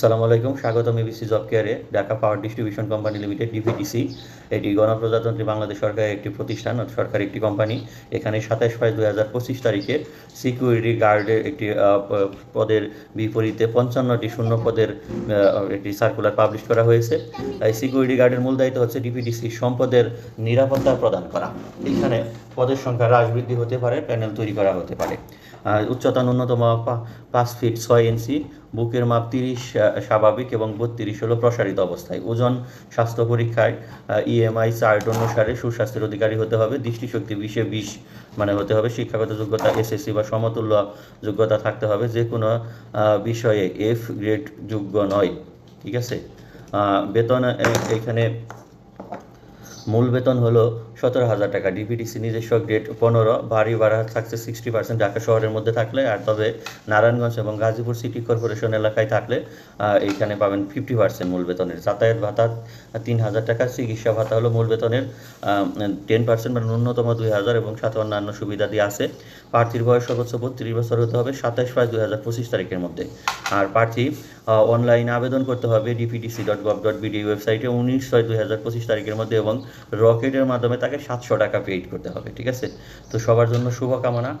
আসসালামু আলাইকুম, স্বাগতম ABC job care, Dhaka power distribution company limited, DPTC. এটি গণপ্রজাতন্ত্রী বাংলাদেশ সরকারের একটি প্রতিষ্ঠান সরকারি একটি কোম্পানি। এখানে সাতাশ পাঁচ দুই হাজার পঁচিশ তারিখে সিকিউরিটি গার্ডের একটি পদের বিপরীতে পঞ্চান্নটি শূন্য পদের একটি সার্কুলার পাবলিশ করা হয়েছে। এই সিকিউরিটি গার্ডের মূল দায়িত্ব হচ্ছে ডিপিটিসি সম্পদের নিরাপত্তা প্রদান করা। এখানে পদের সংখ্যা হ্রাস বৃদ্ধি হতে পারে, প্যানেল তৈরি করা হতে পারে। উচ্চতা ন্যূনতম পাঁচ ফিট ছয় ইঞ্চি, বুকের মাপ তিরিশ স্বাভাবিক এবং বত্রিশ হলো প্রসারিত অবস্থায়। ওজন, স্বাস্থ্য পরীক্ষায় ইএমআই চার্ট অনুসারে সুস্বাস্থ্যের অধিকারী হতে হবে, দৃষ্টিশক্তি বিশে বিশ মানে হতে হবে, শিক্ষাগত যোগ্যতা এসএসসি বা সমতুল্য যোগ্যতা থাকতে হবে যে কোনো বিষয়ে এফ গ্রেড যোগ্য নয়, ঠিক আছে? বেতন এখানে মূল বেতন হলো সতেরো হাজার টাকা। ডিপিটিসি নিজস্ব গ্রেড পনেরো বাড়ি ভাড়া থাকছে সিক্সটি পার্সেন্ট ঢাকা শহরের মধ্যে থাকলে, আর তবে নারায়ণগঞ্জ এবং গাজীপুর সিটি কর্পোরেশন এলাকায় থাকলে এইখানে পাবেন ফিফটি পার্সেন্ট মূল বেতনের। যাতায়াত ভাতা তিন হাজার টাকা, চিকিৎসা ভাতা হলো মূল বেতনের টেন পার্সেন্ট মানে ন্যূনতম দুই হাজার এবং সাথে অন্যান্য সুবিধা দিয়ে আছে। প্রার্থীর বয়স সর্বোচ্চ বত্রিশ বছর হতে হবে সাতাশ পাঁচ দুই হাজার পঁচিশ তারিখের মধ্যে। আর প্রার্থী অনলাইনে আবেদন করতে হবে DPDC dot gov dot BD ওয়েবসাইটে উনিশ ছয় দুই হাজার পঁচিশ তারিখের মধ্যে এবং রকেটের মাধ্যমে তাকে সাতশো টাকা পেইড করতে হবে, ঠিক আছে? তো সবার জন্য শুভকামনা।